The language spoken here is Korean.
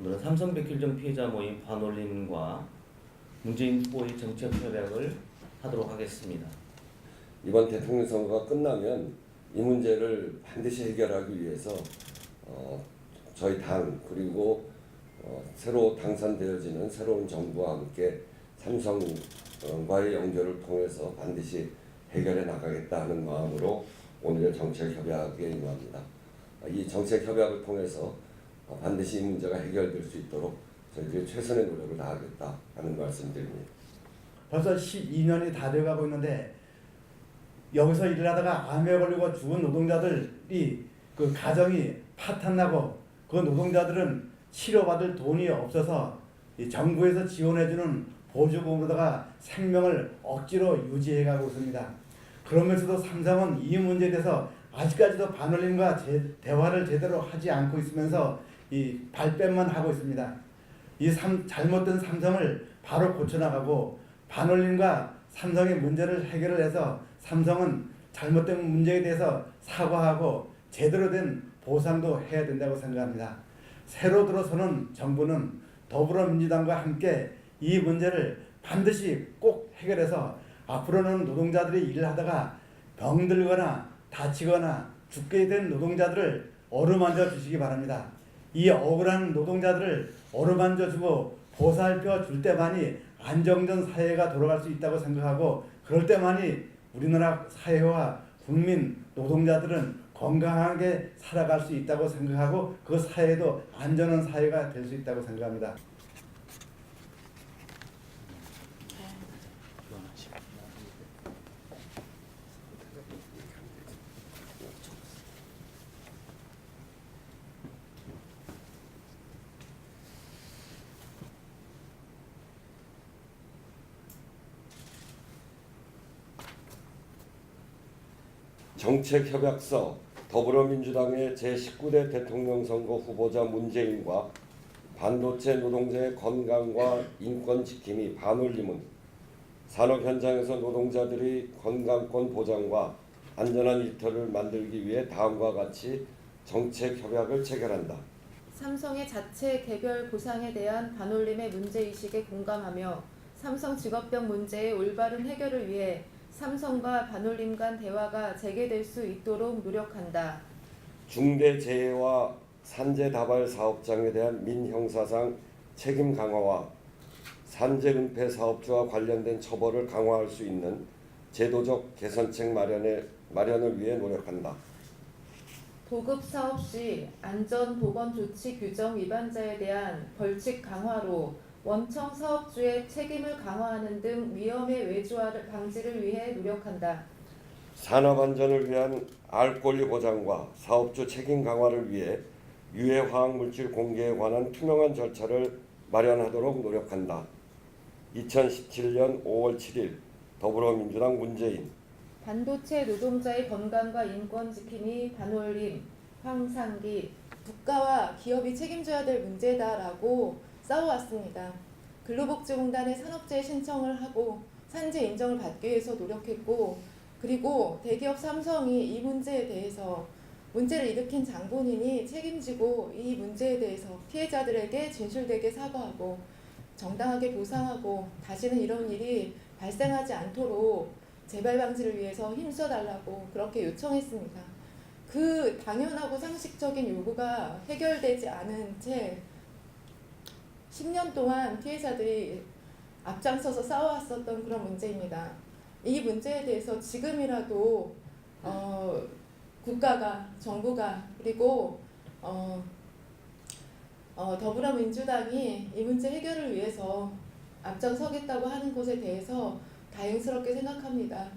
오늘은 삼성 백혈병 피해자 모임 반올림과 문재인 후보의 정책 협약을 하도록 하겠습니다. 이번 대통령 선거가 끝나면 이 문제를 반드시 해결하기 위해서 어, 저희 당 그리고 어, 새로 당선되어지는 새로운 정부와 함께 삼성과의 연결을 통해서 반드시 해결해 나가겠다 하는 마음으로 오늘의 정책 협약에 임합니다. 이 정책 협약을 통해서 어, 반드시 이 문제가 해결될 수 있도록 저희들이 최선의 노력을 다하겠다 하는 말씀드립니다. 벌써 12년이 다 돼가고 있는데 여기서 일을 하다가 암에 걸리고 죽은 노동자들이 그 가정이 파탄나고 그 노동자들은 치료받을 돈이 없어서 이 정부에서 지원해주는 보조금으로다가 생명을 억지로 유지해가고 있습니다. 그러면서도 삼성은 이 문제에 대해서 아직까지도 반올림과 제, 대화를 제대로 하지 않고 있으면서 이 발뺌만 하고 있습니다. 이 삼, 잘못된 삼성을 바로 고쳐나가고 반올림과 삼성의 문제를 해결을 해서 삼성은 잘못된 문제에 대해서 사과하고 제대로 된 보상도 해야 된다고 생각합니다. 새로 들어서는 정부는 더불어민주당과 함께 이 문제를 반드시 꼭 해결해서 앞으로는 노동자들이 일을 하다가 병들거나 다치거나 죽게 된 노동자들을 어루만져 주시기 바랍니다. 이 억울한 노동자들을 어루만져 주고 보살펴 줄 때만이 안정된 사회가 돌아갈 수 있다고 생각하고 그럴 때만이 우리나라 사회와 국민 노동자들은 건강하게 살아갈 수 있다고 생각하고 그 사회도 안전한 사회가 될 수 있다고 생각합니다. 정책협약서 더불어민주당의 제19대 대통령 선거 후보자 문재인과 반도체 노동자의 건강과 인권 지킴이 반올림은 산업 현장에서 노동자들이 건강권 보장과 안전한 일터를 만들기 위해 다음과 같이 정책 협약을 체결한다. 삼성의 자체 개별 보상에 대한 반올림의 문제의식에 공감하며 삼성 직업병 문제의 올바른 해결을 위해 삼성과 반올림 간 대화가 재개될 수 있도록 노력한다. 중대재해와 산재다발 사업장에 대한 민형사상 책임 강화와 산재 은폐 사업주와 관련된 처벌을 강화할 수 있는 제도적 개선책 마련에, 마련을 위해 노력한다. 보급 사업 시 안전 보건 조치 규정 위반자에 대한 벌칙 강화로 원청 사업주의 책임을 강화하는 등 위험의 외주화를 방지를 위해 노력한다. 산업 안전을 위한 알 권리 보장과 사업주 책임 강화를 위해 유해 화학 물질 공개에 관한 투명한 절차를 마련하도록 노력한다. 2017년 5월 7일 더불어민주당 문재인 반도체 노동자의 건강과 인권 지킴이 반올림, 황상기 국가와 기업이 책임져야 될 문제다라고 싸워왔습니다. 근로복지공단에 산업재해 신청을 하고 산재 인정을 받기 위해서 노력했고 그리고 대기업 삼성이 이 문제에 대해서 문제를 일으킨 장본인이 책임지고 이 문제에 대해서 피해자들에게 진실되게 사과하고 정당하게 보상하고 다시는 이런 일이 발생하지 않도록 재발 방지를 위해서 힘써달라고 그렇게 요청했습니다. 그 당연하고 상식적인 요구가 해결되지 않은 채 10년 동안 피해자들이 앞장서서 싸워왔었던 그런 문제입니다. 이 문제에 대해서 지금이라도 어, 국가가 정부가 그리고 어, 어, 더불어민주당이 이 문제 해결을 위해서 앞장서겠다고 하는 것에 대해서 다행스럽게 생각합니다.